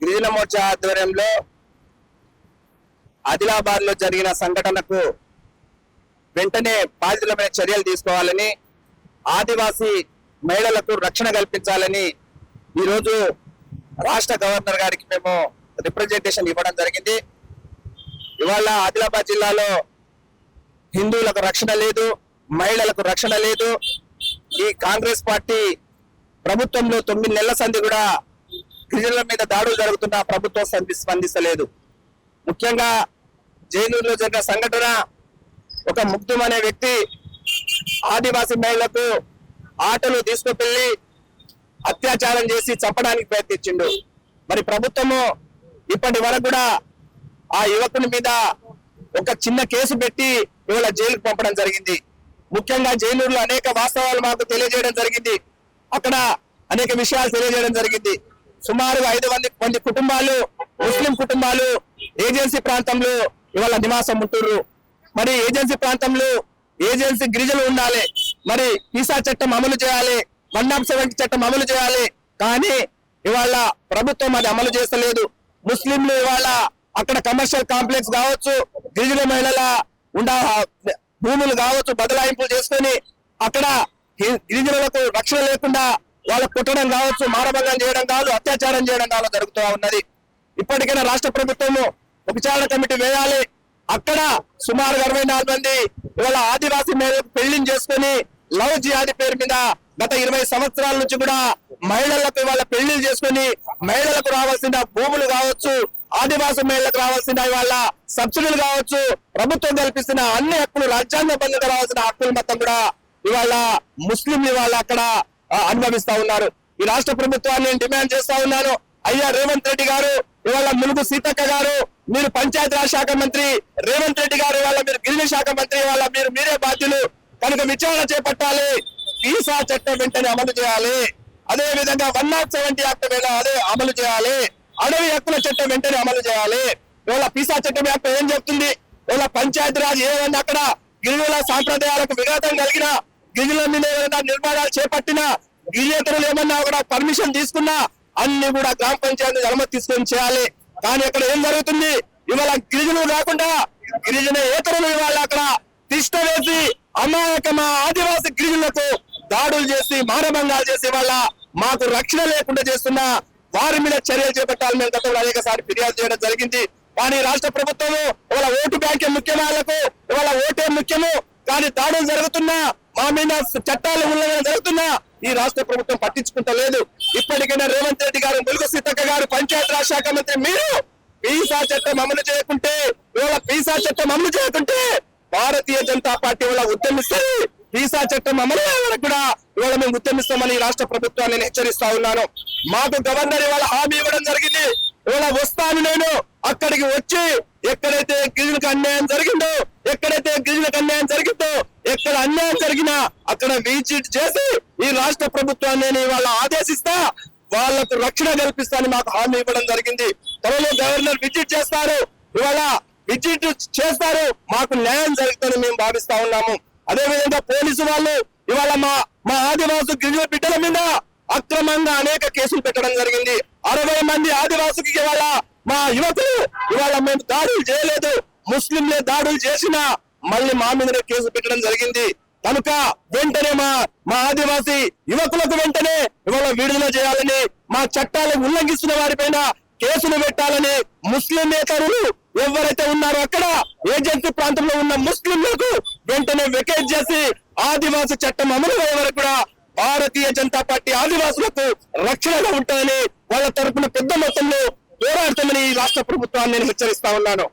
గిరిజన మోర్చా ఆధ్వర్యంలో ఆదిలాబాద్లో జరిగిన సంఘటనకు వెంటనే బాధితులపై చర్యలు తీసుకోవాలని ఆదివాసీ మహిళలకు రక్షణ కల్పించాలని ఈరోజు రాష్ట్ర గవర్నర్ గారికి మేము రిప్రజెంటేషన్ ఇవ్వడం జరిగింది. ఇవాళ ఆదిలాబాద్ జిల్లాలో హిందువులకు రక్షణ లేదు మహిళలకు రక్షణ లేదు. ఈ కాంగ్రెస్ పార్టీ ప్రభుత్వంలో తొమ్మిది నెలల సంధి కూడా గిరిజనుల మీద దాడులు జరుగుతున్న ప్రభుత్వం స్పందిస్తలేదు. ముఖ్యంగా జైనూరులో జరిగిన సంఘటన ఒక ముగ్ధం అనే వ్యక్తి ఆదివాసీ మహిళలకు ఆటలు తీసుకువెళ్ళి అత్యాచారం చేసి చంపడానికి ప్రయత్నించిండు. మరి ప్రభుత్వము ఇప్పటి వరకు కూడా ఆ యువకుని మీద ఒక చిన్న కేసు పెట్టి ఇవాళ జైలుకు పంపడం జరిగింది. ముఖ్యంగా జైలూరులో అనేక వాస్తవాలు మాకు తెలియజేయడం జరిగింది. అక్కడ అనేక విషయాలు తెలియజేయడం జరిగింది. సుమారు ఐదు మంది మంది కుటుంబాలు ముస్లిం కుటుంబాలు ఏజెన్సీ ప్రాంతంలో ఇవాళ నివాసం ఉంటుర్రు. మరి ఏజెన్సీ ప్రాంతంలో ఏజెన్సీ గిరిజలు ఉండాలి. మరి పీసా చట్టం అమలు చేయాలి. వన్ నాట్ సెవెంటీ చట్టం అమలు చేయాలి. కానీ ఇవాళ ప్రభుత్వం అది అమలు చేస్తలేదు. ముస్లింలు ఇవాళ అక్కడ కమర్షియల్ కాంప్లెక్స్ కావచ్చు గిరిజన మహిళల ఉండ భూములు కావచ్చు బదలాయింపులు చేసుకొని అక్కడ గిరిజనులకు రక్షణ లేకుండా వాళ్ళ కుట్టడం కావచ్చు మానభంగం చేయడం కావచ్చు అత్యాచారం చేయడం కావచ్చు జరుగుతూ ఉన్నది. ఇప్పటికైనా రాష్ట్ర ప్రభుత్వము ఉపచారణ కమిటీ వేయాలి. అక్కడ సుమారు అరవై నాలుగు మంది ఇవాళ ఆదివాసీ మేరకు పెళ్ళిని చేసుకుని లవ్ జిహాది పేరు మీద గత ఇరవై సంవత్సరాల నుంచి కూడా మహిళలకు ఇవాళ పెళ్ళిళ్ళు చేసుకుని మహిళలకు రావాల్సిన భూములు కావచ్చు ఆదివాసీ మహిళలకు రావాల్సిన ఇవాళ సబ్సిడీలు కావచ్చు ప్రభుత్వం కల్పిస్తున్న అన్ని హక్కులు రాజ్యాంగబద్ధంగా రావాల్సిన హక్కులు మొత్తం కూడా ఇవాళ ముస్లింలు ఇవాళ అక్కడ అనుభవిస్తా ఉన్నారు. ఈ రాష్ట్ర ప్రభుత్వాన్ని నేను డిమాండ్ చేస్తా ఉన్నాను. అయ్యా రేవంత్ రెడ్డి గారు ఇవాళ ములుగు సీతక్క గారు మీరు పంచాయతీరాజ్ శాఖ మంత్రి రేవంత్ రెడ్డి గారు ఇవాళ మీరు గిరిజన శాఖ మంత్రి ఇవాళ మీరు మీరే బాధ్యులు. కనుక విచారణ చేపట్టాలి. వీసా చట్టం వెంటనే అమలు చేయాలి. అదే విధంగా వన్ నాట్ సెవెంటీ యాక్ట్ మీద అదే అమలు చేయాలి. అడవి హక్కుల చట్టం వెంటనే అమలు చేయాలి. ఇవాళ పీసా చట్టం యాక్ట్ ఏం చెప్తుంది? ఇవాళ పంచాయతీ రాజ్ ఏదైనా అక్కడ గిరిజనుల సాంప్రదాయాలకు విఘాతం కలిగిన గిరిజనుల మీద ఏమైనా నిర్మాణాలు చేపట్టినా గిరిజేతరులు ఏమన్నా కూడా పర్మిషన్ తీసుకున్నా అన్ని కూడా గ్రామ పంచాయతీ అనుమతి తీసుకొని చేయాలి. కానీ అక్కడ ఏం జరుగుతుంది? ఇవాళ గిరిజనులు కాకుండా గిరిజన ఏతరులు ఇవాళ అక్కడ తిష్ట వేసి అమాయక మా ఆదివాసి గిరిజనులకు దాడులు చేసి మానభంగాలు చేసి వాళ్ళ మాకు రక్షణ లేకుండా చేస్తున్న వారి మీద చర్యలు చేపట్టాలని మేము గతంలో అనేకసారి ఫిర్యాదు చేయడం జరిగింది. కానీ రాష్ట్ర ప్రభుత్వం ఇవాళ ఓటు బ్యాంకే ముఖ్యం వాళ్ళకు ఇవాళ ఓటే ముఖ్యము. కానీ దాడులు జరుగుతున్నా మా మీద చట్టాలు ఉల్లంఘన జరుగుతున్నా ఈ రాష్ట్ర ప్రభుత్వం పట్టించుకుంటలేదు. ఇప్పటికైనా రేవంత్ రెడ్డి గారు ములుగు సీతక్క గారు పంచాయతీరాజ్ శాఖ మంత్రి మీరు పీసా చట్టం అమలు చేయకుంటే ఇవాళ పీసా చట్టం అమలు చేయకుంటే భారతీయ జనతా పార్టీ వాళ్ళ ఉద్యమిస్తుంది. పీసా చట్టం అమలు వరకు కూడా ఇవాళ మేము ఉద్యమిస్తామని రాష్ట్ర ప్రభుత్వాన్ని నేను హెచ్చరిస్తా ఉన్నాను. మాకు గవర్నర్ ఇవాళ హామీ ఇవ్వడం జరిగింది. ఇవాళ వస్తాను నేను. అక్కడికి వచ్చి ఎక్కడైతే గిరిజనకు అన్యాయం జరిగిందో ఎక్కడైతే గిరిజనకు అన్యాయం జరిగిందో ఎక్కడ అన్యాయం జరిగినా అక్కడ విజిట్ చేసి ఈ రాష్ట్ర ప్రభుత్వాన్ని నేను ఇవాళ ఆదేశిస్తా వాళ్ళకు రక్షణ కల్పిస్తానని మాకు హామీ ఇవ్వడం జరిగింది. త్వరలో గవర్నర్ విజిట్ చేస్తారు. ఇవాళ విజిట్ చేస్తారు. మాకు న్యాయం జరుగుతుందని మేము భావిస్తా ఉన్నాము. అదే విధంగా పోలీసు వాళ్ళు ఇవాళ మా మా ఆదివాసు గిరిజన బిడ్డల మీద అక్రమంగా అనేక కేసులు పెట్టడం జరిగింది. అరవై మంది ఆదివాసుకి ఇవాళ మా యువకులు ఇవాళ మేము దాడులు చేయలేదు. ముస్లింలే దాడులు చేసినా మళ్ళీ మా మీదనే కేసు పెట్టడం జరిగింది. కనుక వెంటనే మా మా ఆదివాసి యువకులకు వెంటనే ఇవాళ విడుదల చేయాలని మా చట్టాలను ఉల్లంఘిస్తున్న వారిపైన కేసులు పెట్టాలని ముస్లిం నేతలు ఎవరైతే ఉన్నారో అక్కడ ఏజెన్సీ ప్రాంతంలో ఉన్న ముస్లింలకు వెంటనే వెకేట్ చేసి ఆదివాసి చట్టం అమలు అయ్యే వరకు కూడా భారతీయ జనతా పార్టీ ఆదివాసులకు రక్షణగా ఉంటుందని వాళ్ళ తరపున పెద్ద మొత్తంలో పోరాడతామని ఈ రాష్ట్ర ప్రభుత్వాన్ని నేను హెచ్చరిస్తా ఉన్నాను.